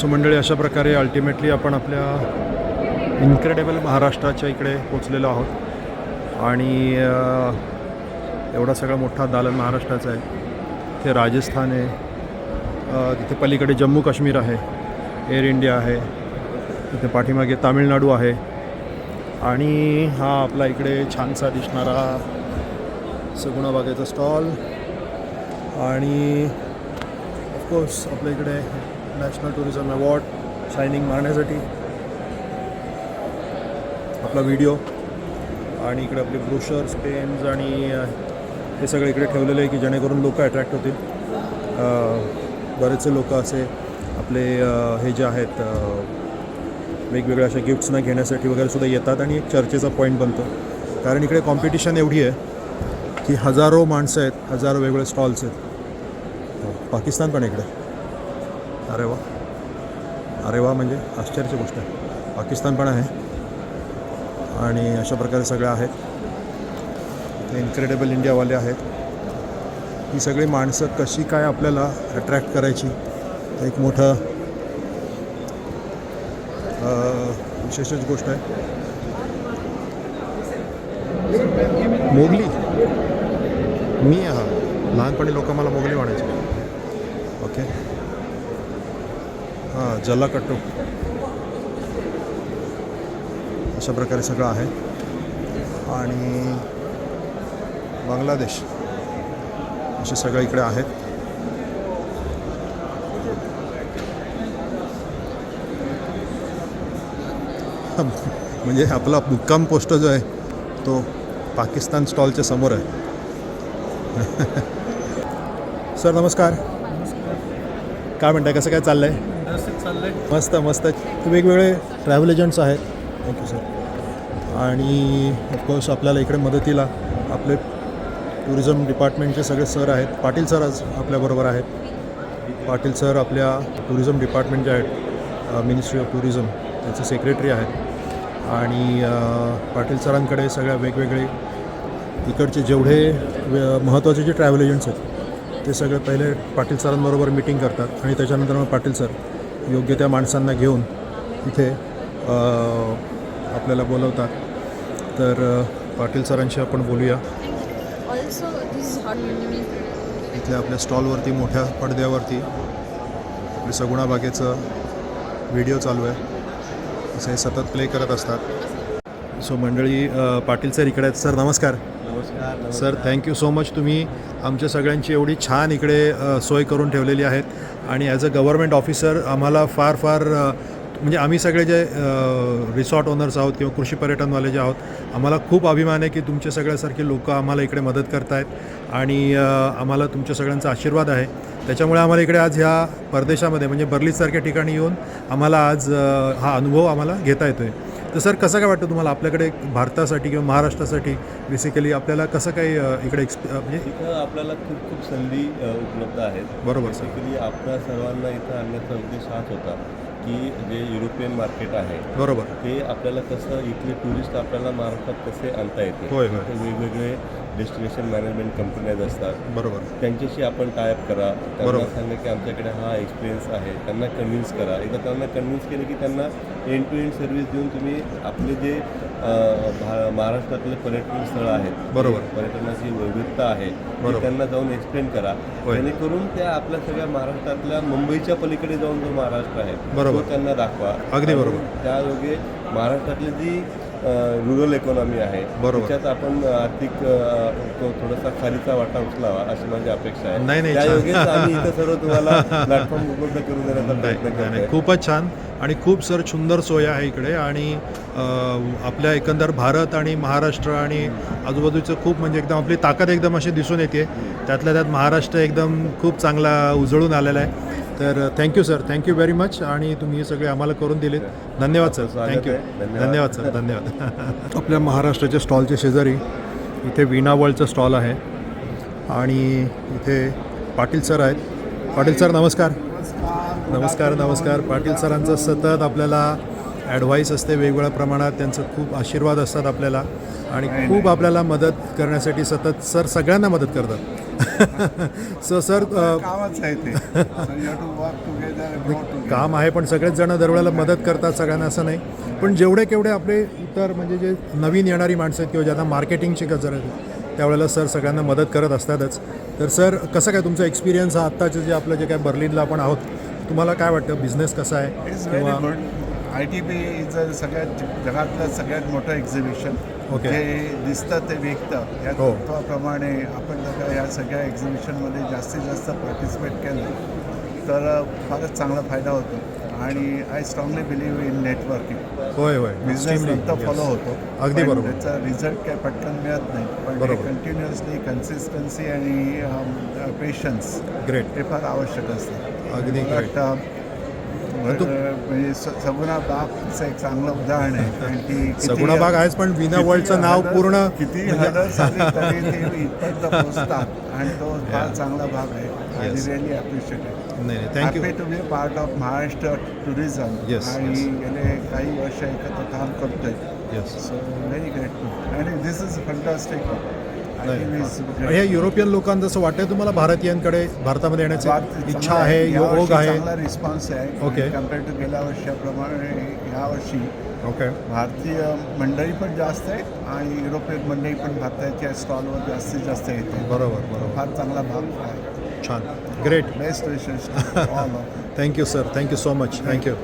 So मंडळी अशा प्रकारे अल्टिमेटली आपण आपल्या इन्क्रेडेबल महाराष्ट्राच्या इकडे पोचलेलो आहोत. आणि एवढा सगळा मोठा दालन महाराष्ट्राचा आहे. ते राजस्थान आहे. तिथे पलीकडे जम्मू काश्मीर आहे. एअर इंडिया आहे. तिथे पाठीमागे तामिळनाडू आहे. आणि हा आपला इकडे छानसा दिसणारा सगुणा बागेचा स्टॉल आणि ऑफकोर्स आपल्या इकडे नॅशनल टुरिझम अवॉर्ड शायनिंग मारण्यासाठी आपला व्हिडिओ आणि इकडे आपले ब्रोशर्स पेन्स आणि हे सगळे इकडे ठेवलेले आहे की जेणेकरून लोक अट्रॅक्ट होतील. बरेचसे लोक असे आपले हे जे आहेत वेगवेगळ्या अशा गिफ्ट्सना घेण्यासाठी वगैरे सुद्धा येतात आणि एक चर्चेचा पॉईंट बनतो. कारण इकडे कॉम्पिटिशन एवढी आहे की हजारो माणसं आहेत हजारो वेगवेगळे स्टॉल्स आहेत. हो, पाकिस्तान पण इकडे. अरे वा. अरे वा म्हणजे आश्चर्याची गोष्ट आहे. पाकिस्तान पण आहे. आणि अशा प्रकारे सगळं आहेत. ते इन्क्रेडिबल इंडियावाले आहेत. ही सगळी माणसं कशी काय आपल्याला अट्रॅक्ट करायची? एक मोठं विशेषच गोष्ट आहे. मोगली. मी हा लहानपणी लोक मला मोगली म्हणायचे. ओके. हां जल्लाकट्टू अशा प्रकारे सगळं आहे. आणि बांगलादेश. असे सगळे इकडे आहेत. म्हणजे आपला मुक्काम पोस्ट जो आहे तो पाकिस्तान स्टॉलच्या समोर आहे. सर नमस्कार. काय म्हणताय कसं काय चाललं आहे व्यवस्थित चाललंय. मस्त मस्त. वेगवेगळे ट्रॅव्हल एजंट्स आहेत. थँक्यू सर आणि ऑफकोर्स आपल्याला इकडे मदतीला आपले टुरिझम डिपार्टमेंटचे सगळे सर आहेत. पाटील सर आज आपल्याबरोबर आहेत. पाटील सर आपल्या टुरिझम डिपार्टमेंट जे आहेत मिनिस्ट्री ऑफ टुरिझम त्याचे सेक्रेटरी आहेत. आणि पाटील सरांकडे सगळ्या वेगवेगळे इकडचे जेवढे महत्त्वाचे जे ट्रॅव्हल एजंट्स आहेत ते सगळे पहिले पाटील सरांबरोबर मिटिंग करतात. आणि त्याच्यानंतर मग पाटील सर योग्य त्या माणसांना घेऊन इथे आपल्याला बोलवतात. तर पाटील सरांशी आपण बोलूया. Also, this is hot meat. इथे आपल्या स्टॉलवरती मोठ्या पडद्यावरती आपली सगुणा बागेचं व्हिडिओ चालू आहे. असं हे सतत प्ले करत असतात. सो मंडळी पाटील सर इकडे आहेत. सर नमस्कार. नमस्कार सर थँक्यू सो मच तुम्ही आमच्या सगळ्यांची एवढी छान इकडे सोय करून ठेवलेली आहेत. आणि ॲज अ गव्हर्मेंट ऑफिसर आम्हाला फार फार म्हणजे आम्ही सगळे जे रिसॉर्ट ओनर्स आहोत किंवा कृषी पर्यटनवाले जे आहोत आम्हाला खूप अभिमान आहे की तुमचे सगळ्यासारखे लोक आम्हाला इकडे मदत करतायत. आणि आम्हाला तुमच्या सगळ्यांचा आशीर्वाद आहे. त्याच्यामुळे आम्हाला इकडे आज ह्या परदेशामध्ये म्हणजे बर्लीसारख्या ठिकाणी येऊन आम्हाला आज हा अनुभव आम्हाला घेता येतो आहे तर सर कसं काय वाटतं तुम्हाला आपल्याकडे भारतासाठी किंवा महाराष्ट्रासाठी? बेसिकली आपल्याला कसं काही अ, इकडे एक्सप म्हणजे इथं आपल्याला खूप खूप संधी उपलब्ध आहेत. बरोबर सर. बेसिकली आपल्या सर्वांना इथं आणण्याचा उद्देश हाच होता की जे युरोपियन मार्केट आहे बरोबर. ते आपल्याला कसं इथले टुरिस्ट आपल्याला महाराष्ट्रात कसे आणता येते होय, होय. वेगवेगळे डेस्टिनेशन मॅनेजमेंट कंपन्याज असतात बरोबर त्यांच्याशी आपण टायअप करा त्यांना. सांगा की आमच्याकडे हा एक्सपिरियन्स आहे त्यांना कन्व्हिन्स करा एकदा त्यांना कन्व्हिन्स केलं की त्यांना एंड टू एंड सर्व्हिस देऊन तुम्ही आपले जे महाराष्ट्रातले पर्यटन स्थळं आहेत बरोबर. पर्यटनाची वैविधता आहे. त्यांना जाऊन एक्सप्लेन करा. जेणेकरून त्या आपल्या सगळ्या महाराष्ट्रातल्या मुंबईच्या पलीकडे जाऊन जो महाराष्ट्र आहे बरोबर. तो त्यांना दाखवा अगदी बरोबर. त्या योगे महाराष्ट्रातली जी रुरल इकॉनॉमी आहे. बरोबर. त्याच्यात आपण आर्थिक तो थोडासा खालीचा वाटा उचलावा अशी माझी अपेक्षा आहे. नाही, नाही, आम्ही इथं सर्व तुम्हाला प्लॅटफॉर्म उपलब्ध करून देण्याचा प्रयत्न खूपच छान. आणि खूप सर सुंदर सोय आहे इकडे. आणि आपल्या एकंदर भारत आणि महाराष्ट्र आणि आजूबाजूचं खूप म्हणजे एकदम आपली ताकद एकदम अशी दिसून येते. त्यातल्या त्यात महाराष्ट्र एकदम खूप चांगला उजळून आलेला आहे. तर thank you sir thank you very much आणि तुम्ही हे सगळे आम्हाला करून दिलेत. धन्यवाद सर थँक्यू. धन्यवाद. धन्यवाद सर धन्यवाद. आपल्या महाराष्ट्राच्या स्टॉलच्या शेजारी इथे वीणा वर्ल्डचं स्टॉल आहे. आणि इथे पाटील सर आहेत. पाटील सर नमस्कार. नमस्कार नमस्कार. पाटील सरांचं सतत आपल्याला ॲडवाईस असते वेगवेगळ्या प्रमाणात त्यांचं खूप आशीर्वाद असतात आपल्याला आणि खूप आपल्याला मदत करण्यासाठी सतत सर सगळ्यांना मदत करतात. So sir. काम आहे पण सगळेच जण दरवेळेला मदत करतात सगळ्यांना असं नाही. पण जेवढे केवढे आपले इतर म्हणजे जे नवीन येणारी माणसं आहेत किंवा ज्यांना मार्केटिंगची गरज आहे त्यावेळेला सर सगळ्यांना मदत करत असतातच. तर सर कसं काय तुमचा एक्सपिरियन्स हा आत्ताचे जे आपलं जे काय बर्लिनला आपण आहोत तुम्हाला काय वाटतं? बिझनेस कसा आहे? Good I T B is सगळ्यात जगातलं सगळ्यात मोठं एक्झिबिशन. जे दिसतं ते विकतं. या हो. तत्वाप्रमाणे आपण जर का या सगळ्या एक्झिबिशनमध्ये जास्तीत जास्त पार्टिसिपेट केलं तर फारच चांगला फायदा होतो. आणि I strongly believe in networking होय होय. बिझनेस नंतर yes. फॉलो होतो. अगदी बरोबर. त्याचा रिझल्ट काय पटकन मिळत नाही. पण. कंटिन्युअसली कन्सिस्टन्सी आणि पेशन्स ग्रेट हे फार आवश्यक असतं. अगदी म्हणजे सगुणा बागचं एक चांगलं उदाहरण आहे. कारण की किती- सगुणा बाग आहेच पण विना वर्ल्डचं नाव पूर्ण किती इथपर्यंत पोहोचतात. आणि तो फार. चांगला भाग आहे. आय. रिअली नाही thank you be part of Maharashtra tourism आणि. गेले काही वर्ष एकत्र काम करतोय. येस सो व्हेरी ग्रेटफुल आणि दिस इज फंटास्टिक हे युरोपियन लोकांचं असं वाटतं तुम्हाला भारतीयांकडे भारतामध्ये येण्याची इच्छा आहे. योग आहे. रिस्पॉन्स आहे. Okay. कंपेअर टू गेल्या वर्षाप्रमाणे ह्या वर्षी ओके. भारतीय मंडळी पण जास्त आहे आणि युरोपियन मंडळी पण भारताच्या स्टॉलवर जास्तीत जास्त येते बरोबर बरोबर. फार चांगला भाग आहे. छान. ग्रेट बेस्ट विशेष thank you sir thank you so much thank you